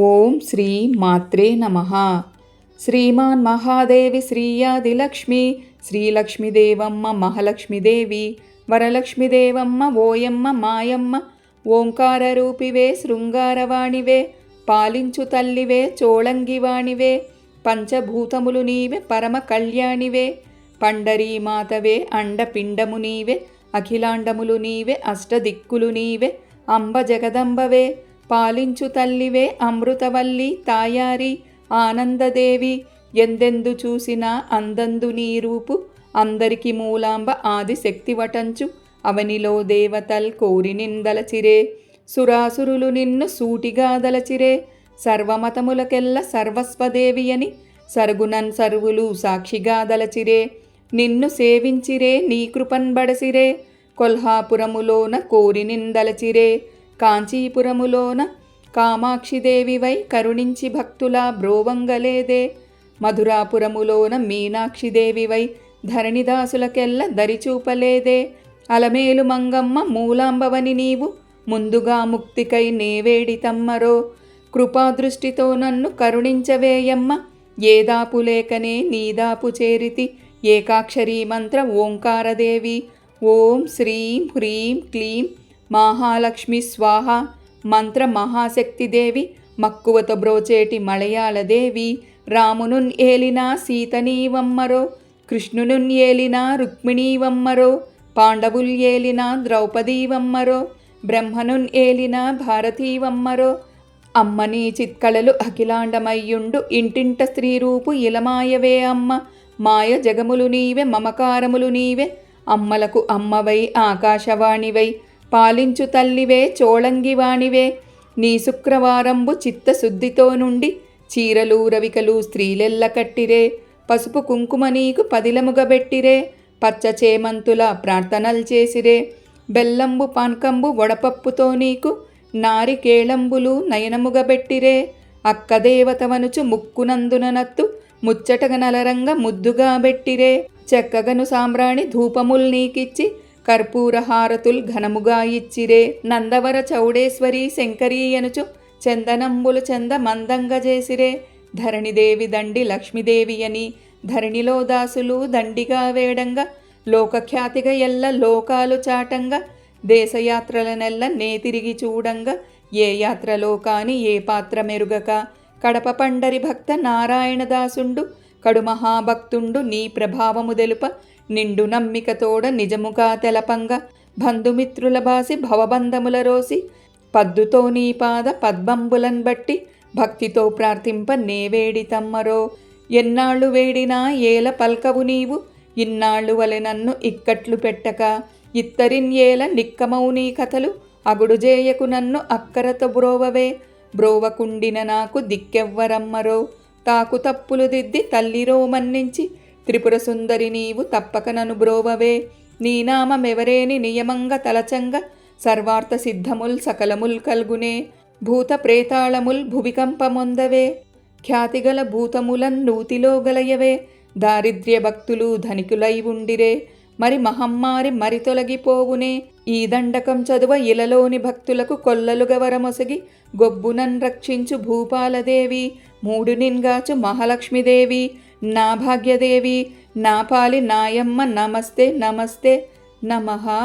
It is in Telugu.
ఓం శ్రీ మాత్రే నమ. శ్రీమాన్ మహాదేవి శ్రీయాదిలక్ష్మి శ్రీలక్ష్మీదేవమ్మ మహాలక్ష్మీదేవి వరలక్ష్మీదేవమ్మ ఓయమ్మ మాయమ్మ ఓంకార రూపివే శృంగారవాణివే పాలించు తల్లివే చోళంగివాణివే పంచభూతములు నీవే పరమ కళ్యాణివే పండరీ మాతవే అండపిండము నీవే అఖిలాండములు నీవే అష్టదిక్కులు నీవే అంబ జగదంబవే పాలించు తల్లివే అమృతవల్లి తాయారి. ఆనందదేవి ఎందెందు చూసినా అందందు నీ రూపు. అందరికి మూలాంబ ఆది శక్తివటంచు అవనిలో దేవతల్ కోరి నిందలచిరే సురాసురులు నిన్ను సూటిగా దలచిరే సర్వమతములకెల్ల సర్వస్వదేవి అని సరుగునన్ సర్వులు సాక్షిగా దలచిరే నిన్ను సేవించిరే నీ కృపన్ బడసిరే. కొల్హాపురములోన కోరి నిందలచిరే కాంచీపురములోన కామాక్షిదేవివై కరుణించి భక్తుల బ్రోవంగలేదే. మధురాపురములోన మీనాక్షిదేవివై ధరణిదాసులకెల్ల దరిచూపలేదే. అలమేలు మంగమ్మ మూలాంబవని నీవు ముందుగా ముక్తికై నేవేడి తమ్మరో. కృపాదృష్టితో నన్ను కరుణించవేయమ్మ ఏదాపు లేకనే నీదాపు చేరితి. ఏకాక్షరీ మంత్ర ఓంకారదేవి. ఓం శ్రీం హ్రీం క్లీం మహాలక్ష్మి స్వాహ మంత్ర మహాశక్తిదేవి మక్కువతో బ్రోచేటి మలయాళదేవి రామునున్ ఏలిన సీతనీవమ్మరో కృష్ణునున్ ఏలిన రుక్మిణీవమ్మరో పాండవుల్ ఏలిన ద్రౌపదీవమ్మరో బ్రహ్మనున్ ఏలిన భారతీవమ్మరో అమ్మని చిత్కళలు అఖిలాండమయ్యుండు ఇంటింట స్త్రీ రూపు ఇలమాయవే అమ్మ మాయ జగములు నీవే మమకారములు నీవే అమ్మలకు అమ్మవై ఆకాశవాణివై పాలించు తల్లివే చోళంగివాణివే నీ శుక్రవారంబు చిత్తశుద్ధితో నుండి చీరలు రవికలు స్త్రీలెల్ల కట్టిరే. పసుపు కుంకుమ నీకు పదిలముగబెట్టిరే పచ్చచేమంతుల ప్రార్థనలు చేసిరే. బెల్లంబు పాన్కంబు వడపప్పుతో నీకు నారికేళంబులు నయనముగబెట్టిరే అక్కదేవతవనుచు ముక్కునందున నత్తు ముచ్చటగ నలరంగ ముద్దుగా బెట్టిరే. చెక్కగను సాంబ్రాణి ధూపముల్ నీకిచ్చి కర్పూర హారతుల్ ఘనముగా ఇచ్చిరే నందవర చౌడేశ్వరి శంకరీయనుచు చందనంబులు చంద మందంగా చేసిరే ధరణిదేవి దండి లక్ష్మీదేవి అని ధరణిలో దాసులు దండిగా వేడంగా లోకఖ్యాతిగా ఎల్ల లోకాలు చాటంగా దేశయాత్రలనెల్ల నే తిరిగి చూడంగా ఏ యాత్రలో కాని ఏ పాత్ర మెరుగక కడప పండరి భక్త నారాయణదాసుండు కడు మహాభక్తుండు నీ ప్రభావము తెలుప నిండు నమ్మికతోడ నిజముగా తెలపంగ బంధుమిత్రుల బాసి భవబంధముల రోసి పద్దుతో నీ పాద పద్మంబులన్ బట్టి భక్తితో ప్రార్థింప నేవేడి తమ్మరో. ఎన్నాళ్ళు వేడినా ఏల పల్కవు నీవు ఇన్నాళ్ళు వలె నన్ను ఇక్కట్లు పెట్టక. ఇత్తరిన్ ఏల నిక్కమవు నీ కథలు అగుడుజేయకు నన్ను అక్కరత బ్రోవవే. బ్రోవకుండిన నాకు దిక్కెవ్వరమ్మరో. తాకు తప్పులు దిద్ది తల్లిరో మన్నించి త్రిపుర సుందరి నీవు తప్పక నను బ్రోవవే. నీ నామమెవరేని నియమంగ తలచంగ. సర్వార్థ సిద్ధముల్ సకలముల్ కల్గునే. భూత ప్రేతాళముల్ భువికంపమొందవే ఖ్యాతిగల భూతములన్ నూతిలో గలయవే. దారిద్ర్య భక్తులు ధనికులై ఉండిరే. మరి మహమ్మారి మరి తొలగిపోవునే ఈ దండకం చదువ ఇలలోని భక్తులకు కొల్లలుగా వరమొసగి గొబ్బునన్ రక్షించు భూపాలదేవి మూడు నిన్గాచు మహాలక్ష్మీదేవి నా భాగ్యదేవి నా పాలి నాయమ్మ నమస్తే నమస్తే నమహా